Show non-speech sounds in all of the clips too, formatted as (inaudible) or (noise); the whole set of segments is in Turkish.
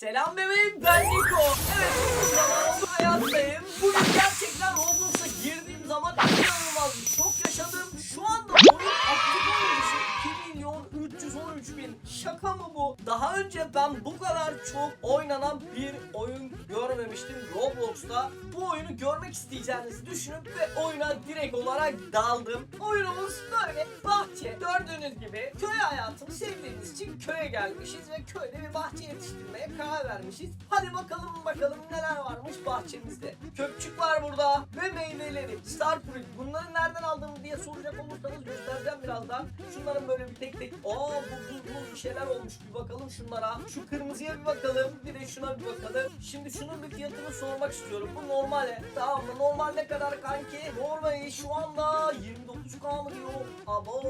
Selam bebeğim ben Niko. Evet uzun zaman hayattayım. Bugün gerçekten Roblox'a girdiğim zaman 313 bin. Şaka mı bu? Daha önce ben bu kadar çok oynanan bir oyun görmemiştim Roblox'ta. Bu oyunu görmek isteyeceğinizi düşünüp ve oyuna direkt olarak daldım. Oyunumuz böyle bahçe. Gördüğünüz gibi köy hayatını sevdiğimiz için köye gelmişiz ve köyde bir bahçe yetiştirmeye karar vermişiz. Hadi bakalım bakalım neler varmış bahçemizde. Köpçük var burada ve meyveleri. Star fruit. Bunları nereden aldığımı diye soracak olursanız göstereceğim birazdan. Şunların böyle bir tek tek. Bu buzlu bir şeyler olmuş. Bir bakalım şunlara. Şu kırmızıya bir bakalım. Bir de şuna bir bakalım. Şimdi şunun bir fiyatını sormak istiyorum. Bu normale. Tamam mı? Normal ne kadar kanki? Normali şu anda 29k mı diyor? Abo.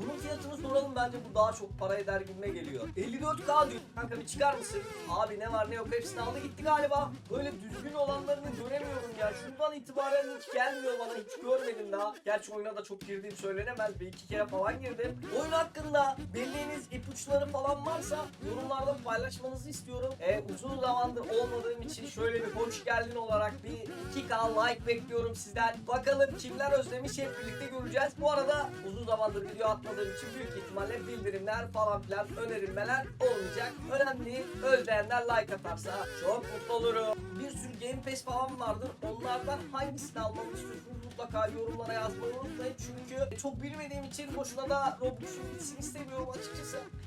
Bunun fiyatını soralım bence bu daha çok para eder gibime geliyor. 54k diyor. Kanka bir çıkar mısın? Abi ne var ne yok hepsini aldı gitti galiba. Böyle düzgün olanlarını göremiyorum ya. Şundan itibaren hiç gelmiyor bana. Hiç görmedim daha. Gerçi oyuna da çok girdiğim söylenemez. Bir iki kere falan girdim. Oyun hakkında bildiğiniz ipuçları falan varsa yorumlarda paylaşmanızı istiyorum. E, uzun zamandır olmadığım için şöyle bir hoş geldin olarak bir 2k like bekliyorum sizden. Bakalım kimler özlemiş hep birlikte göreceğiz. Bu arada uzun zamandır video atmadığım için büyük ihtimalle bildirimler falan filan önerilmeler olmayacak. Önemli. Özleyenler like atarsa çok mutlu olurum. Bir sürü Game Pass falan vardır. Onlardan hangisini almamı istiyorsunuz mutlaka yorumlara yazmayı unutmayın. Çünkü çok bilmediğim için boşuna da Roblox'un bitsin istemiyorum.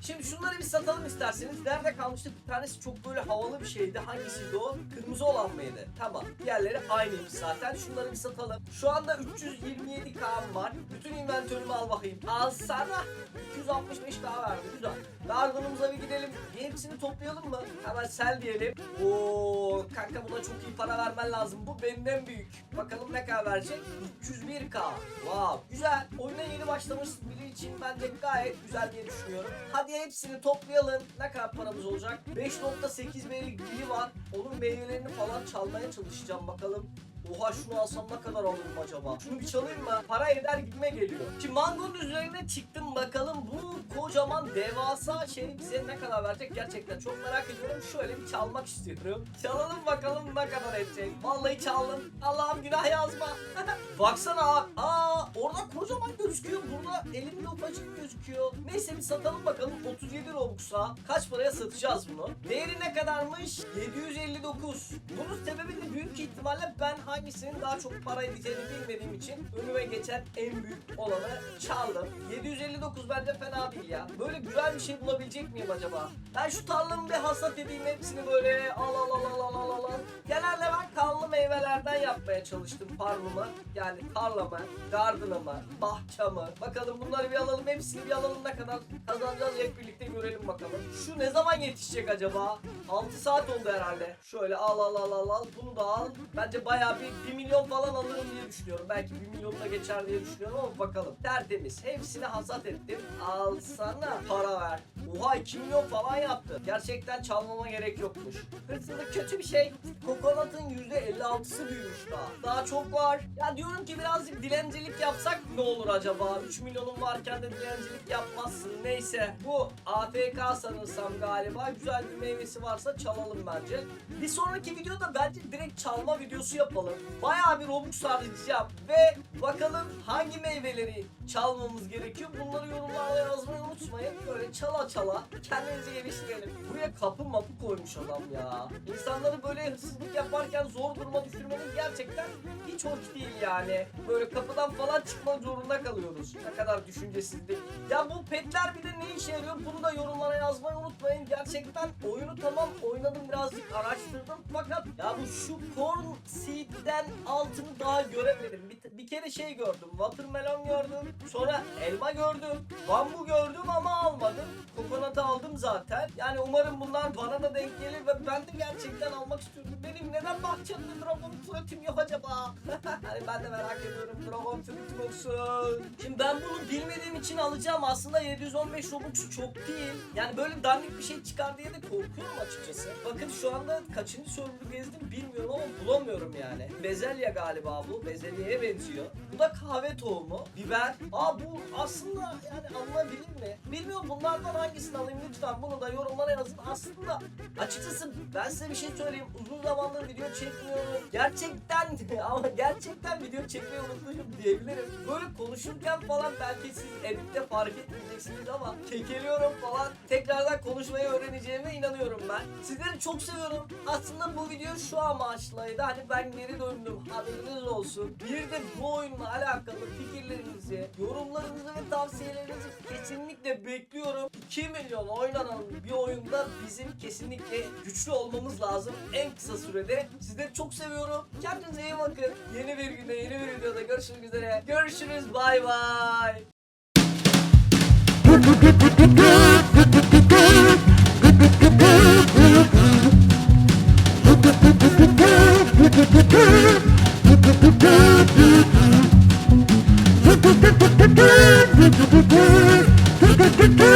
Şimdi şunları bir satalım isterseniz. Nerede kalmıştık? Bir tanesi çok böyle havalı bir şeydi. Hangisiydi o? Kırmızı olan mıydı? Tamam. Diğerleri aynıymış zaten. Şunları bir satalım. Şu anda 327 k var. Bütün inventörümü al bakayım. Al sana. 265 k verdi. Güzel. Garden'ımıza bir gidelim. Hepsini toplayalım mı? Hemen sel diyelim. Oo kanka buna çok iyi para vermen lazım. Bu benden büyük. Bakalım ne kadar verecek? 301k. Wow güzel. Oyuna yeni başlamış biri için bence gayet güzel diye düşünüyorum. Hadi hepsini toplayalım. Ne kadar paramız olacak? 5.8 meyve var. Onun meyvelerini falan çalmaya çalışacağım bakalım. Oha şunu alsam ne kadar alırım acaba? Şunu bir çalayım mı? Para eder gitme geliyor. Şimdi mangonun üzerine çıktım bakalım bu kocaman devasa şey bize ne kadar verecek gerçekten çok merak ediyorum. Şöyle bir çalmak istiyorum. Çalalım bakalım ne kadar edecek. Vallahi çaldım. Allah'ım günah yazma. (laughs) Baksana. Aa orada kocaman gözüküyor. Burada elimde ufacık gözüküyor gerekiyor. Neyse bir satalım bakalım 37 Robux'a kaç paraya satacağız bunu. Değeri ne kadarmış? 759. Bunun sebebi de büyük ihtimalle ben hangisinin daha çok para edeceğini bilmediğim için önüme geçen en büyük olanı çaldım. 759 bence fena değil ya. Böyle güzel bir şey bulabilecek miyim acaba? Ben şu tarlamı bir hasat edeyim hepsini böyle al al al al al al al. Genelde ben kanlı meyvelerden yapmaya çalıştım farmımı. Yani tarlamı, gardenımı, bahçamı. Bakalım bunları bir alalım hepsini bir alalım ne kadar kazanacağız hep birlikte görelim bakalım. Şu ne zaman yetişecek acaba? 6 saat oldu herhalde. Şöyle al al al al al bunu da al. Bence bayağı bir 1 milyon falan alırım diye düşünüyorum. Belki 1 milyon da geçer diye düşünüyorum ama bakalım. Tertemiz. Hepsini hasat ettim. Alsana para ver. Oha 2 milyon falan yaptı. Gerçekten çalmama gerek yokmuş. Hırsızlık kötü bir şey. Kokonatın %56'sı büyümüş daha. Daha çok var. Ya diyorum ki birazcık dilencilik yapsak ne olur acaba? 3 milyonun varken de dilencilik yapmazsın. Neyse. Bu AFK sanırsam galiba. Güzel bir meyvesi varsa çalalım bence. Bir sonraki videoda bence direkt çalma videosu yapalım. Bayağı bir Robux harcayacağım. Ve bakalım hangi meyveleri çalmamız gerekiyor. Bunları yorumlarda yazmayı unutmayın. Böyle çala çala kendinizi geliştirelim. Buraya kapı mapı koymuş adam ya. İnsanları böyle hırsızlık yaparken zor duruma düşürmeniz gerçekten hiç hoş değil yani. Böyle kapıdan falan çıkmak zorunda kalıyoruz. Ne kadar düşüncesizlik. Ya bu petler bir de ne işe yarıyor? Bunu da yorumlara yazmayı unutmayın. Gerçekten oyunu tamam oynadım birazcık araştırdım. Fakat ya bu şu corn seed'den altını daha göremedim. Bir, bir kere şey gördüm. Watermelon gördüm. Sonra elma gördüm. Bambu gördüm ama almadım. Kokonatı aldım zaten. Yani umarım bunlar bana da denk gelir ve ben de gerçekten almak istiyorum. Benim neden bahçemde dragon fruitim yok acaba? (laughs) hani ben de merak ediyorum dragon fruitim olsun. Şimdi ben bunu bilmediğim için alacağım. Aslında 715 Robux çok değil. Yani böyle dandik bir şey çıkar diye de korkuyorum açıkçası. Bakın şu anda kaçıncı server'ı gezdim bilmiyorum ama bulamıyorum yani. Bezelye galiba bu. Bezelyeye benziyor. Bu da kahve tohumu. Biber. Aa bu aslında yani alınabilir mi? Bilmiyorum bunlardan hangisini alayım lütfen bunu da yorumlara yazın. Aslında açıkçası Ben size bir şey söyleyeyim. Uzun zamandır video çekmiyorum. Gerçekten (laughs) ama gerçekten video çekmeyi unutmuşum diyebilirim. Böyle konuşurken falan belki siz editte fark etmeyeceksiniz ama kekeliyorum falan. Tekrardan konuşmayı öğreneceğime inanıyorum ben. Sizleri çok seviyorum. Aslında bu video şu amaçlaydı. Hani ben geri döndüm. Haberiniz olsun. Bir de bu bu oyunla alakalı fikirlerinizi, yorumlarınızı ve tavsiyelerinizi kesinlikle bekliyorum. 2 milyon oynanan bir oyunda bizim kesinlikle güçlü olmamız lazım en kısa sürede. Sizleri çok seviyorum. Kendinize iyi bakın. Yeni bir günde yeni bir videoda görüşmek üzere. Görüşürüz. Bay bay. Good, good, good. Do do do